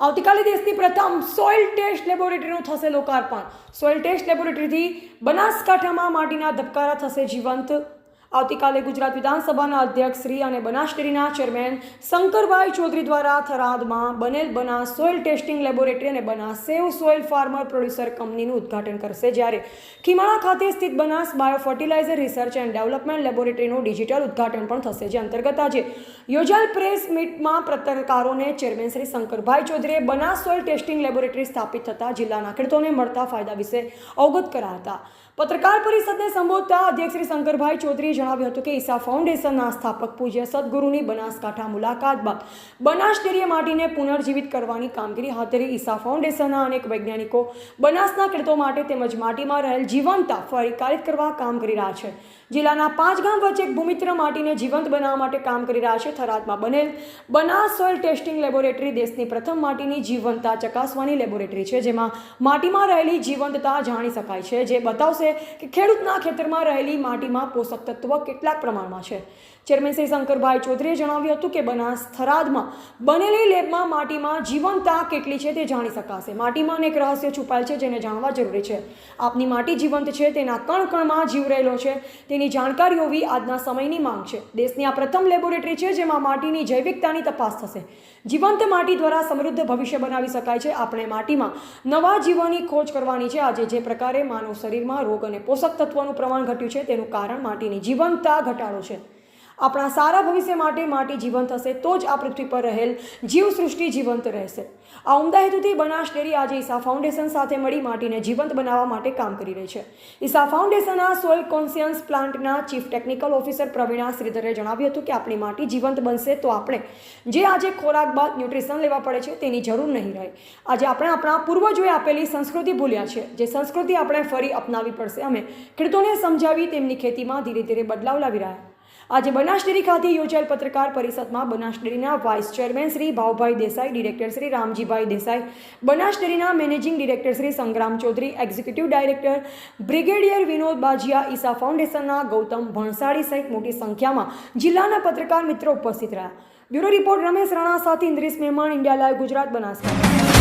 આવતીકાલે દેશની પ્રથમ સોઇલ ટેસ્ટ લેબોરેટરીનું થશે લોકાર્પણ. સોઇલ ટેસ્ટ લેબોરેટરીથી બનાસકાંઠામાં માટીના ધબકારા થશે જીવંત આવતીકાલે ગુજરાત વિધાનસભાના અધ્યક્ષ શ્રી અને બનાસ ડેરીના ચેરમેન શંકરભાઈ ચૌધરી દ્વારા થરાદમાં બનેલ બનાસ સોઇલ ટેસ્ટિંગ લેબોરેટરી અને Banas save soil farmer producer કંપનીનું ઉદ્ઘાટન કરશે. જ્યારે ખીમાળા ખાતે સ્થિત Banas bio fertiliser research and development લેબોરેટરીનું digital ઉદ્ઘાટન પણ થશે. જે અંતર્ગત આજે યોજાયેલ પ્રેસ મીટમાં પત્રકારોને ચેરમેન શ્રી શંકરભાઈ ચૌધરીએ બનાસ સોઇલ ટેસ્ટિંગ લેબોરેટરી સ્થાપિત થતાં જિલ્લાના ખેડૂતોને મળતા ફાયદા વિશે અવગત કર્યા હતા. પત્રકાર પરિષદને સંબોધતા અધ્યક્ષ શ્રી શંકરભાઈ ચૌધરીએ જણાવ્યું હતું કે ઈસા ફાઉન્ડેશનના સ્થાપક પૂજ્ય સદગુરુની બનાસકાંઠા મુલાકાત બાદ બનાસ ડેરીએ માટીને પુનર્જીવિત કરવાની કામગીરી હાથ ધરી ઈસા ફાઉન્ડેશનના અનેક વૈજ્ઞાનિકો બનાસના ખેડૂતો માટે તેમજ માટીમાં રહેલ જીવંતતા ફરીકારિત કરવા કામ કરી રહ્યા છે. જિલ્લાના પાંચ ગામ વચ્ચે ભૂમિત્ર માટીને જીવંત બનાવવા માટે કામ કરી રહ્યા છે. થરાદમાં બનેલ બનાસ સોઇલ ટેસ્ટિંગ લેબોરેટરી દેશની પ્રથમ માટીની જીવંતતા ચકાસવાની લેબોરેટરી છે, જેમાં માટીમાં રહેલી જીવંતતા જાણી શકાય છે. જે બતાવશે કે ખેડૂતના ખેતરમાં રહેલી માટીમાં પોષક તત્વ કેટલાક પ્રમાણમાં છે. ચેરમેન શ્રી શંકરભાઈ ચૌધરીએ જણાવ્યું હતું કે બનાસ થરાદમાં બનેલી લેબમાં માટીમાં જીવંતતા કેટલી છે તે જાણી શકાશે. માટીમાં અનેક રહસ્ય છુપાયેલ છે જેને જાણવા જરૂરી છે. આપની માટી જીવંત છે તેના કણ કણમાં જીવ રહેલો છે. તેની જાણકારી હોવી આજના સમયની માંગ છે. દેશની આ પ્રથમ લેબોરેટરી છે જેમાં માટીની જૈવિકતાની તપાસ થશે. જીવંત માટી દ્વારા સમૃદ્ધ ભવિષ્ય બનાવી શકાય છે. આપણે માટીમાં નવા જીવનની ખોજ કરવાની છે. આજે જે પ્રકારે માનવ શરીરમાં રોગ અને પોષક તત્વોનું પ્રમાણ ઘટ્યું છે તેનું કારણ માટીની જીવંતતા ઘટાડો છે. આપણા સારા ભવિષ્ય માટે માટી જીવંત હશે તો જ આ પૃથ્વી પર રહેલ જીવસૃષ્ટિ જીવંત રહેશે. આ ઉમદા હેતુથી બનાસ ડેરી આજે ઈસા ફાઉન્ડેશન સાથે મળી માટીને જીવંત બનાવવા માટે કામ કરી રહી છે. ઈસા ફાઉન્ડેશનના સોઇલ કોન્સિયન્સ પ્લાન્ટના ચીફ ટેકનિકલ ઓફિસર પ્રવીણા શ્રીધરે જણાવ્યું હતું કે આપણી માટી જીવંત બનશે તો આપણે જે આજે ખોરાક બાદ ન્યુટ્રિશન લેવા પડે છે તેની જરૂર નહીં રહે. આજે આપણે આપણા પૂર્વજોએ આપેલી સંસ્કૃતિ ભૂલ્યા છે. જે સંસ્કૃતિ આપણે ફરી અપનાવી પડશે. અમે ખેડૂતોને સમજાવી તેમની ખેતીમાં ધીરે ધીરે બદલાવ લાવી રહ્યા આજે બનાસ ડેરી ખાતે યોજાયેલ પત્રકાર પરિષદમાં બનાસ ડેરીના vice chairman Shri Bhavabhai Desai, director Shri Ramjibhai Desai Banas ડેરીના managing director Shri Sangram Chaudhary, executive director brigadier Vinod Bajiya, Isha ફાઉન્ડેશનના ગૌતમ ભણસાળી સહિત મોટી સંખ્યામાં જિલ્લાના પત્રકાર મિત્રો ઉપસ્થિત રહ્યા. બ્યુરો રિપોર્ટ રમેશ રાણા સાથે ઇન્દ્રિશ મહેમાન, ઇન્ડિયા લાઈવ ગુજરાત બનાસકાંઠા.